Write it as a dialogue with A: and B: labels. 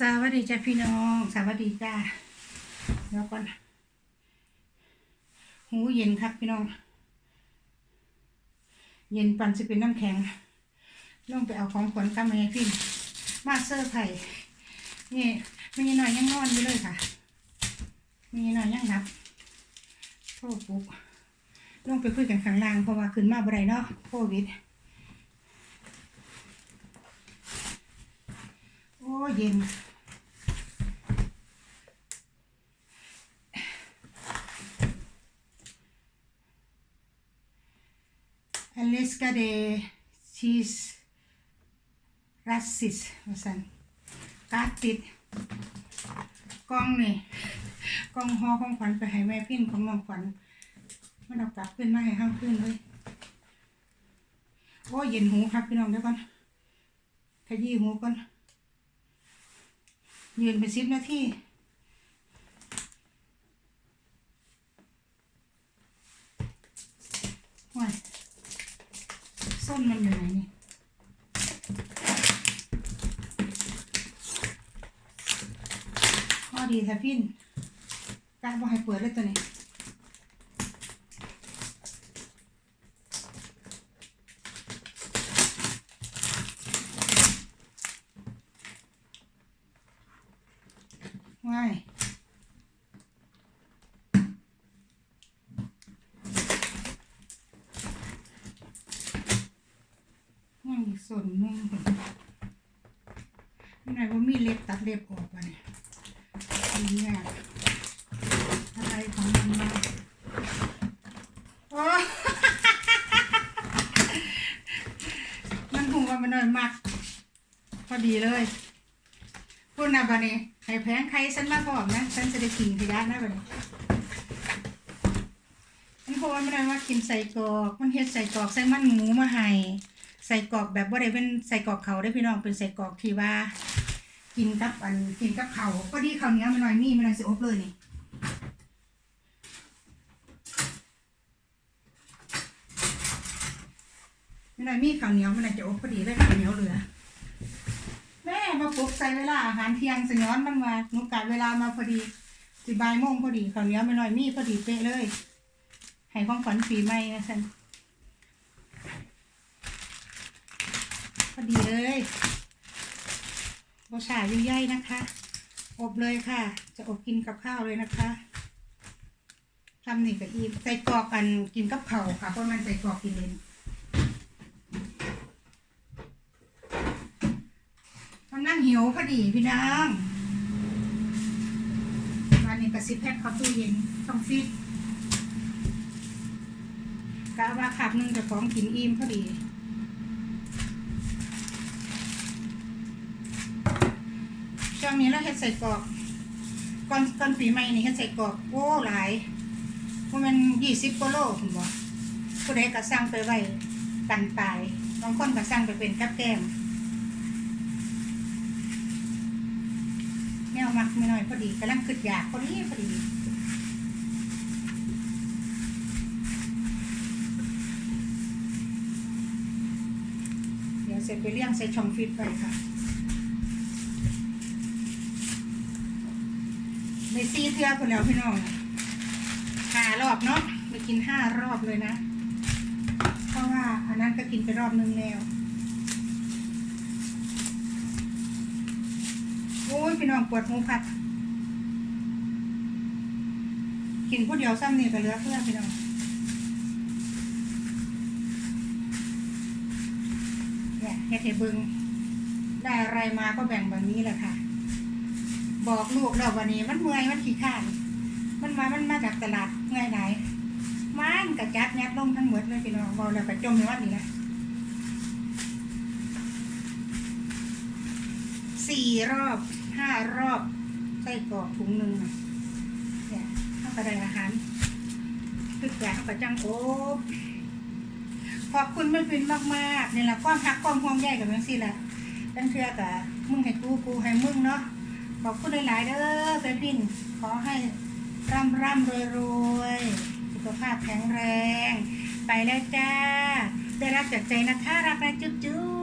A: สวัสดีจ้าพี่น้อง สวัสดีจ้าเดี๋ยวก่อนหูเย็นครับพี่น้อง เย็นปันจะเป็นน้ำแข็งลงไปเอาของขวัญกับแม่พี่มาเซอร์ไผ่นี่มีหน่อยยังนอนอยู่เลยค่ะ มีหน่อยยังหลับโทษปุ๊บลงไปคุยกันข้างล่างเพราะว่าขึ้นมาบ่ได้เนาะโควิด โอ้ เย็นอลิสกาเดชีสรัสซิสมาสันกาติดกล้องนี่กล้องหอของขวัญไปให้แม่พินของน้องขวัญมันเอากลับขึ้นมาให้ห้ามขึ้นเลยโอ้เย็นหูครับพี่น้องเดี๋ยวก่อนขยี้หูก่อน ยืนไปสิบนาทีว้ายส้นมันอยู่ไหนนี่ข้อดีค่ะพี่นการบอกให้เปิดเลยตัวนี้ ง่ายง่ายอีกส่วนหนึงไม่ไหนว่ามีเล็บตัดเล็บออกไปดียากอะไรของมันมาโอ้มันหูว่ามันหน่อยมากพอดีเลย พูดนะบันนี้ให้แพงใครฉันมาบอกนะฉันจะได้กินขยะนะบันนี้มันโคมันไม่ได้ว่ากินใส่กรอกมันเฮ็ดใส่กรอกใส่มันหมูมาให้ใส่กรอกแบบว่าได้เป็นใส่กรอกเขาได้พี่น้องเป็นใส่กรอกที่ว่า กินกับอันกินกับเขาก็ดีเขาวเหนี้ยวมันหน่อยมีมันหน่อยสิอบเลยนี่มันหน่อยมีข้าวเหนียวมันอยจะอบพอดีเลยข้าวเหนียวเหลือ ปลุกใส่เวลาอาหารเที่ยงสย้อนมันมาหนุกะเวลามาพอดีสิบายโมงพอดีข้าวเหนียวไม่น้อยมีพอดีเป๊ะเลยให้ของขวัญปีใหม่นะฉันพอดีเลยบชายุ่ยย่อยนะคะ อบเลยค่ะ จะอบกินกับข้าวเลยนะคะทำนี่กับอีใส่กรอกกันกินกับเข่าค่ะเพราะมันใส่กรอกกินเอง มันนั่ง หิวพอดีพี่น้องวันนี้กระซิบแพ็คเข้าตู้เย็นต้องฟิตกะว่าขับหนึงจะของกินอิ่มพอดีช่วงนี้เราเฮ็ดใส่กรอกก่อนก่อนปีใหม่นี่เฮ็ดใส่กรอกโอ้หลายเพราะมันยี่สิบกิโลผมบอกผู้ใดก็สั่งไปไว้กันตายบางคนก็สั่งไปเป็นกับแก้ม แนว มักไม่น้อยพอดีกำลังขึ้นอยากพอดีพอดีเดี๋ยวเสร็จไปเลี้ยงใส่ช่องฟิตไปค่ะในซีเทือคนแล้วพี่น้องห้ารอบเนาะไปกินห้ารอบเลยนะ เพราะว่าอันนั้นก็กินไปรอบนึงแล้ว โอ้ยพี่น้องปวดหูผัด กินผู้เดียวซ้ำนี่ก็เหลือเพื่อพี่น้องเนี่ยเฮ็ดให้เบิงได้อะไรมาก็แบ่งแบบนี้แหละค่ะ บอกลูกเราวันนี้มันเมื่อยมันขี้ข้านมันมา มันมาจากตลาดเมื่อยไหนมันกระจัดยัดลงทั้งหมดเลยพี่น้องบอกแล้วก็จมในวันนี้นะสี่รอบ ห้ารอบใส่กรอกถุงหนึ่งนะเนี่ยเข้าไปได้อาหารคือแกะประจังโอ้ขอบคุณแม่พินมากๆนี่แหละความฮักความห่วงใยกับแม่ซี่แหละตั้งเทือกะมึงให้กูกูให้มึงเนาะขอบคุณหลายๆเด้อแม่พินขอให้ร่ำร่ำรวยรวยสุขภาพแข็งแรง ไปแล้วจ้า ได้รับจากใจนะคะ รักนะจุ๊บจุ๊บ